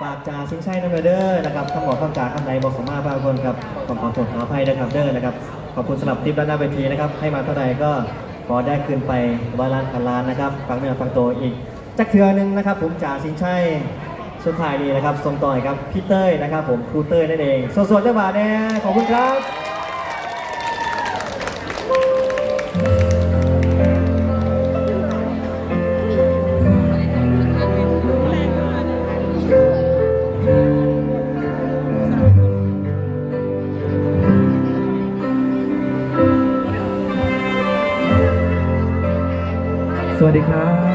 ฝากจ่าชิงชัยนัมเดอร์นะครับคำบอกคำจ่าคำไหนบอกสมมาบางคนครับขอขอโทษขออภัยนะครับเดอร์นะครับ ขอบคุณสำหรับทิปด้านหน้าเวทีนะครับ ให้มาเท่าใดก็ขอได้คืนไปร้อยล้านพันล้านนะครับ ฟังเนื้อฟังตัวอีก จักเทือหนึงนะครับ ผมจ่าชิงชัยสุดท้ายนี้นะครับส่งต่อยครับพี่เต้ยนะครับ ผมครูเต้ยนั่นเองสดๆจังหวะแน่ขอบคุณครับ สวัสดีครับ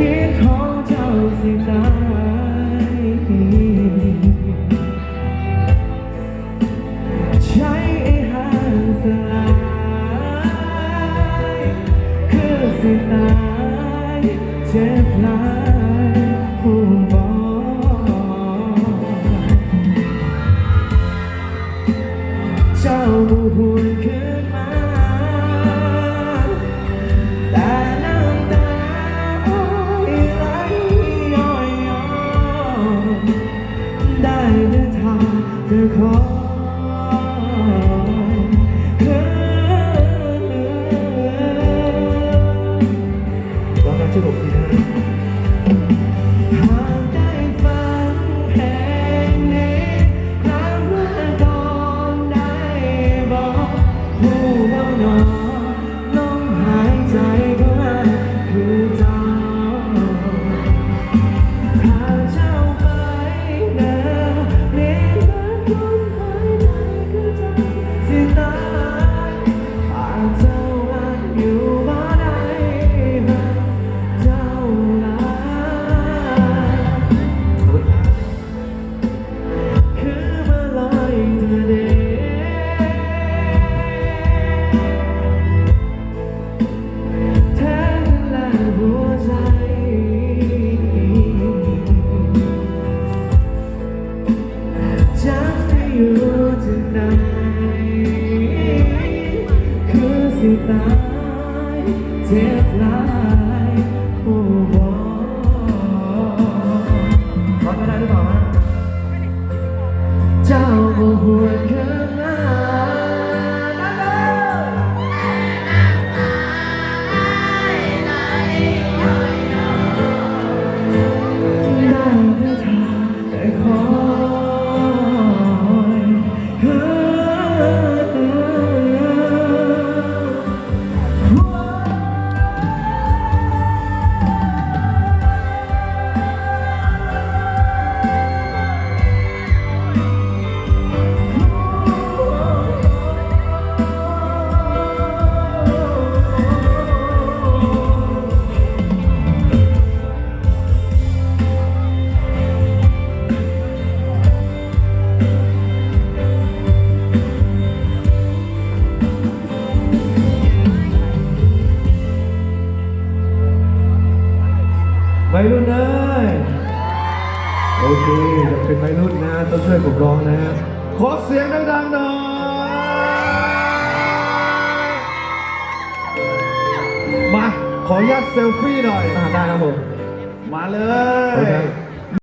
คิดของเจ้าสิตายใช้ไอ้หางสลายคือสิตายำ อยู่ที่ไหนคือสิตายเจ็บหลาย วัยรุ่นเอ้ยโอเคจะเป็นวัยรุ่นนะต้องช่วยผมร้องนะขอเสียงดังๆหน่อยมาขออนุญาตเซลฟี่หน่อยอ่าได้ครับผมมาเลโอเคย